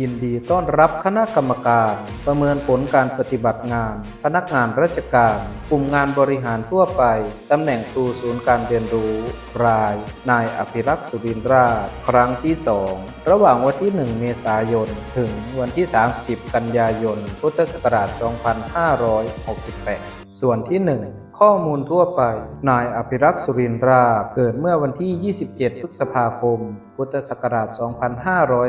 ยินดีต้อนรับคณะกรรมการ ประเมินผลการปฏิบัติงาน พนักงานราชการ กลุ่มงานบริหารทั่วไป ตำแหน่งครูศูนย์การเรียนรู้ ราย นายอภิรักษ์สุรินทราช ครั้งที่ 2 ระหว่างวันที่ 1 เมษายน ถึงวันที่ 30 กันยายน พุทธศักราช 2568 ส่วนที่ 1 ข้อมูลทั่วไป นายอภิรักษ์สุรินทรา เกิดเมื่อวันที่ 27 พฤษภาคม พุทธศักราช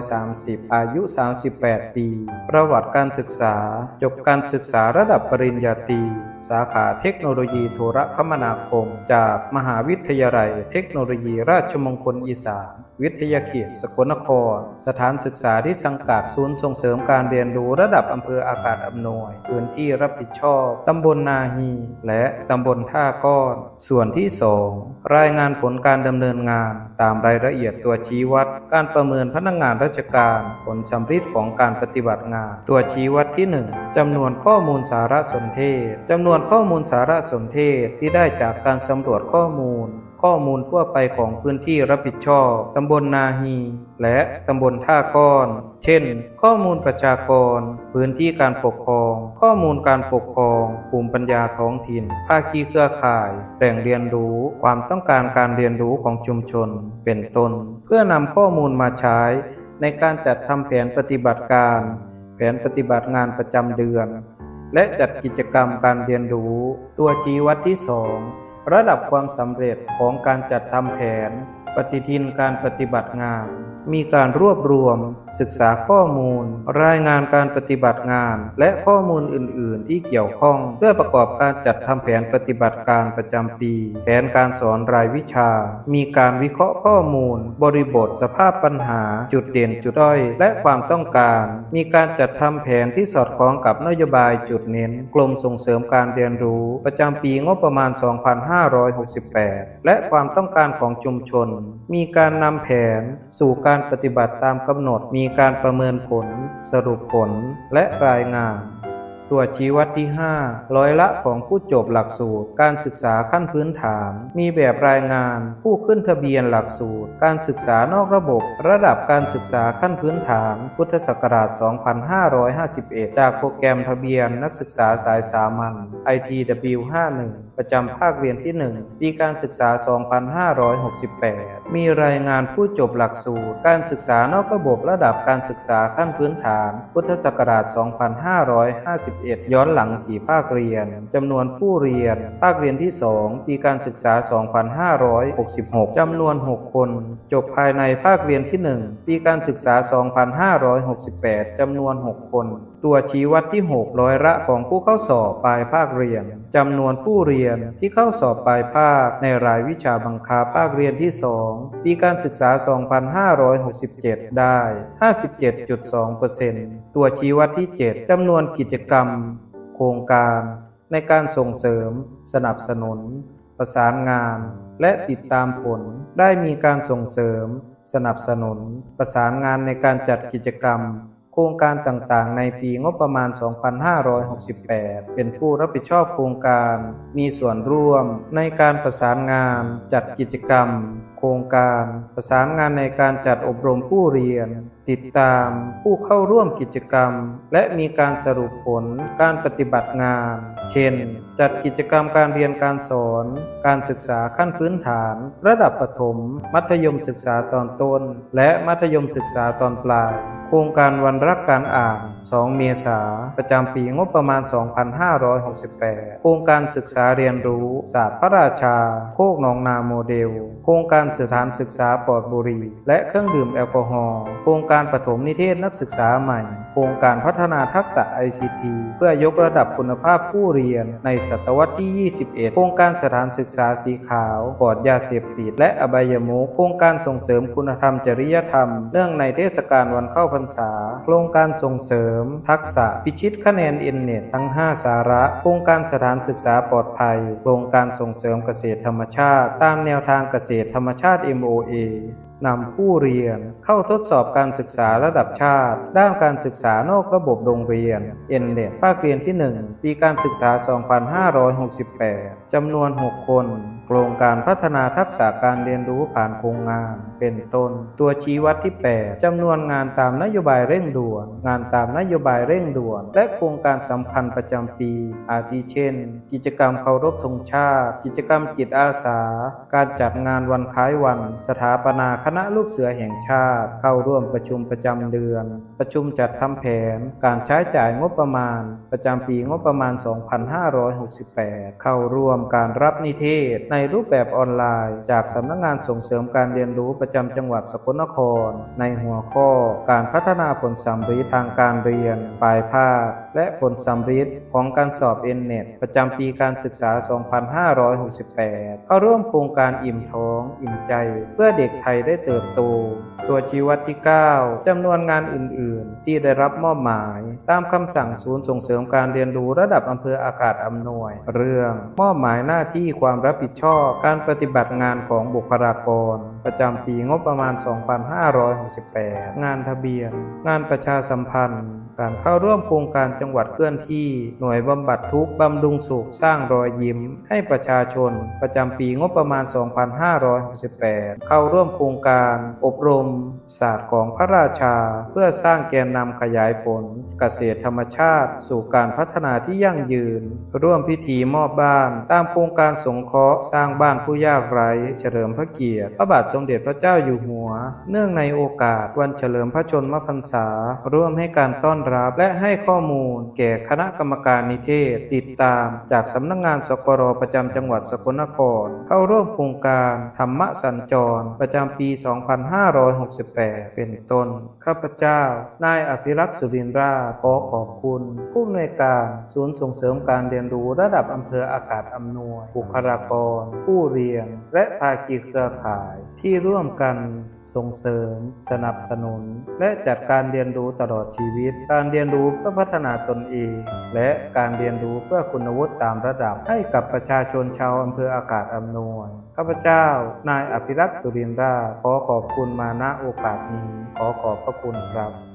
2530 อายุ 38 ปี ประวัติการศึกษา จบการศึกษาระดับปริญญาตรี สาขาเทคโนโลยีโทรคมนาคม จากมหาวิทยาลัยเทคโนโลยีราชมงคลอีสาน วิทยาเขตสกลนคร สถานศึกษาที่สังกัดศูนย์ส่งเสริมการเรียนรู้ระดับอำเภออากาศอำนวย พื้นที่รับผิดชอบตำบลนาฮี และตำบลท่าก้อน ส่วนที่ 2 รายงานผลการดำเนินงาน ตามรายละเอียดตัวชี้วัด การประเมินพนักงานราชการ ผลสำฤทธิ์ของการปฏิบัติงาน ตัวชี้วัดที่ 1จำนวนข้อมูลสารสนเทศจำนวนข้อมูลสารสนเทศที่ได้จากการสำรวจข้อมูล ข้อมูลทั่วไปของพื้นที่รับผิดชอบตำบลนาฮี และตำบลท่าก้อน เช่น ข้อมูลประชากร พื้นที่การปกครอง ข้อมูลการปกครอง ภูมิปัญญาท้องถิ่น ภาคีเครือข่าย แหล่งเรียนรู้ ความต้องการการเรียนรู้ของชุมชน เป็นต้น เพื่อนำข้อมูลมาใช้ ในการจัดทำแผนปฏิบัติการ แผนปฏิบัติงานประจำเดือน และจัดกิจกรรมการเรียนรู้ ตัวชี้วัดที่ 2 ระดับความสำเร็จของการจัดทำแผน ปฏิทินการปฏิบัติงาน มีการรวบรวม ศึกษาข้อมูล รายงานการปฏิบัติงาน และข้อมูลอื่น ๆ ที่เกี่ยวข้อง เพื่อประกอบการจัดทำแผนปฏิบัติการประจำปี แผนการสอนรายวิชา มีการวิเคราะห์ข้อมูล บริบทสภาพปัญหา จุดเด่นจุดด้อย และความต้องการ มีการจัดทำแผนที่สอดคล้องกับนโยบายจุดเน้นกรมส่งเสริมการเรียนรู้ ประจำปีงบประมาณ 2568 และความต้องการของชุมชนมีการนำแผนสู่การปฏิบัติตามกำหนด มีการประเมินผล สรุปผล และรายงาน ตัวชี้วัดที่ 5 ร้อยละของผู้จบหลักสูตร การศึกษาขั้นพื้นฐาน มีแบบรายงาน ผู้ขึ้นทะเบียนหลักสูตร การศึกษานอกระบบ ระดับการศึกษาขั้นพื้นฐาน พุทธศักราช 2551 จากโปรแกรมทะเบียนนักศึกษาสายสามัญ ITW 51 ประจำภาคเรียนที่ 1 ปีการศึกษา 2568 มีรายงานผู้จบหลักสูตร การศึกษานอกระบบระดับการศึกษาขั้นพื้นฐาน พุทธศักราช 2551 ย้อนหลัง 4 ภาคเรียน จำนวนผู้เรียน ภาคเรียนที่ 2 ปีการศึกษา 2566 จำนวน 6 คน จบภายในภาคเรียนที่ 1 ปีการศึกษา 2568 จำนวน 6 คนตัวชี้วัดที่ 6 ร้อยละของผู้เข้าสอบปลายภาคเรียนจำนวนผู้เรียนที่เข้าสอบปลายภาคในรายวิชาบังคับภาคเรียนที่ 2 ปีการศึกษา 2567 ได้ 57.2%ตัวชี้วัดที่ 7จำนวนกิจกรรม โครงการ ในการส่งเสริม สนับสนุน ประสานงาน และติดตามผลได้มีการส่งเสริม สนับสนุน ประสานงานในการจัดกิจกรรม ครงการต่างๆ ในปีงบประมาณ 2568 เป็นผู้รับผิดชอบโครงการ มีส่วนร่วมในการประสานงาน จัดกิจกรรม โครงการ ประสานงานในการจัดอบรมผู้เรียน ติดตามผู้เข้าร่วมกิจกรรม และมีการสรุปผลการปฏิบัติงาน เช่น จัดกิจกรรมการเรียนการสอน การศึกษาขั้นพื้นฐาน ระดับประถม มัธยมศึกษาตอนต้น และมัธยมศึกษาตอนปลาย โครงการวันรักการอ่าน 2 เมษาประจำปีงบประมาณ 2568 โครงการศึกษาเรียนรู้ ศาสตร์พระราชา โคกหนองนาโมเดล โครงการสถานศึกษาปลอดบุหรี่และเครื่องดื่มแอลกอฮอล์ โครงการปฐมนิเทศนักศึกษาใหม่ โครงการพัฒนาทักษะ ICT เพื่อยกระดับคุณภาพผู้เรียนในศตวรรษที่ 21 โครงการสถานศึกษาสีขาวปลอดยาเสพติด และอบายมุขโครงการส่งเสริมคุณธรรมจริยธรรม เนื่องในเทศกาลวันเข้าพรรษา โครงการส่งเสริม ทักษะพิชิตคะแนนเอ็นเน็ตทั้ง 5 สาระ โครงการสถานศึกษาปลอดภัย โครงการส่งเสริมเกษตรธรรมชาติ ตามแนวทางเกษตรธรรมชาติ MOA นำผู้เรียน เข้าทดสอบการศึกษาระดับชาติ ด้านการศึกษานอกระบบโรงเรียน n n e t ภาคเรียนที่ 1 ปีการศึกษา 2568 จำนวน 6 คน โครงการพัฒนาทักษะการเรียนรู้ผ่านโครงงาน เป็นต้น ตัวชี้วัดที่ 8 จำนวนงานตามนโยบายเร่งด่วน งานตามนโยบายเร่งด่วน และโครงการสำคัญประจำปี อาทิเช่น กิจกรรมเคารพธงชาติ กิจกรรมจิตอาสา การจัดงานวันคล้ายวัน สถาปนาคณะลูกเสือแห่งชาติเข้าร่วมประชุมประจำเดือน ประชุมจัดทำแผน การใช้จ่ายงบประมาณ ประจำปีงบประมาณ 2568 เข้าร่วมการรับนิเทศในรูปแบบออนไลน์ จากสำนักงานส่งเสริมการเรียนรู้ประจำจังหวัดสกลนคร ในหัวข้อ การพัฒนาผลสัมฤทธิ์ทางการเรียน ปลายภาค และผลสัมฤทธิ์ของการสอบ n n e t ประจำปีการศึกษา 2568 เข้าร่วมโครงการอิ่มท้อง อิ่มใจ เพื่อเด็กไทยได้เติบโต ตัวชี้วัดที่ 9จำนวนงานอื่น ๆ ที่ได้รับมอบหมาย ตามคำสั่งศูนย์ส่งเสริมการเรียนรู้ระดับอำเภออากาศอำนวย เรื่องมอบหมายหน้าที่ความรับผิดชอบการปฏิบัติงานของบุคลากร ประจำปีงบประมาณ 2568 งานทะเบียน งานประชาสัมพันธ์ การเข้าร่วมโครงการจังหวัดเคลื่อนที่ หน่วยบำบัดทุกข์บำรุงสุขสร้างรอยยิ้ม ให้ประชาชน ประจำปีงบประมาณ 2568 เข้าร่วมโครงการอบรม ศาสตร์ของพระราชา เพื่อสร้างแกนนำขยายผล เกษตรธรรมชาติ สู่การพัฒนาที่ยั่งยืน ร่วมพิธีมอบบ้าน ตามโครงการสงเคราะห์สร้างบ้านผู้ยากไร้ เฉลิมพระเกียรติ พระบาทสมเด็จพระเจ้าอยู่หัว เนื่องในโอกาสวันเฉลิมพระชนมพรรษา ร่วมให้การต้อนรับ และให้ข้อมูลแก่คณะกรรมการนิเทศ ติดตามจากสำนักงานสกรประจำจังหวัดสกลนคร เข้าร่วมโครงการธรรมสัญจร ประจำปี 2568 เป็นต้น ข้าพเจ้า นายอภิรักษ์สุรินทราขอขอบคุณ ผู้อำนวยการศูนย์ส่งเสริมการเรียนรู้ระดับอำเภออากาศอำนวย บุคลากร ผู้เรียน และภาคีเครือข่ายที่ร่วมกันส่งเสริม สนับสนุน และจัดการเรียนรู้ตลอดชีวิต การเรียนรู้เพื่อพัฒนาตนเอง และการเรียนรู้เพื่อคุณวุฒิตามระดับ ให้กับประชาชนชาวอำเภออากาศอำนวยข้าพเจ้า นายอภิรักษ์สุรินทราขอขอบคุณมาณโอกาสนี้ ขอขอบพระคุณครับ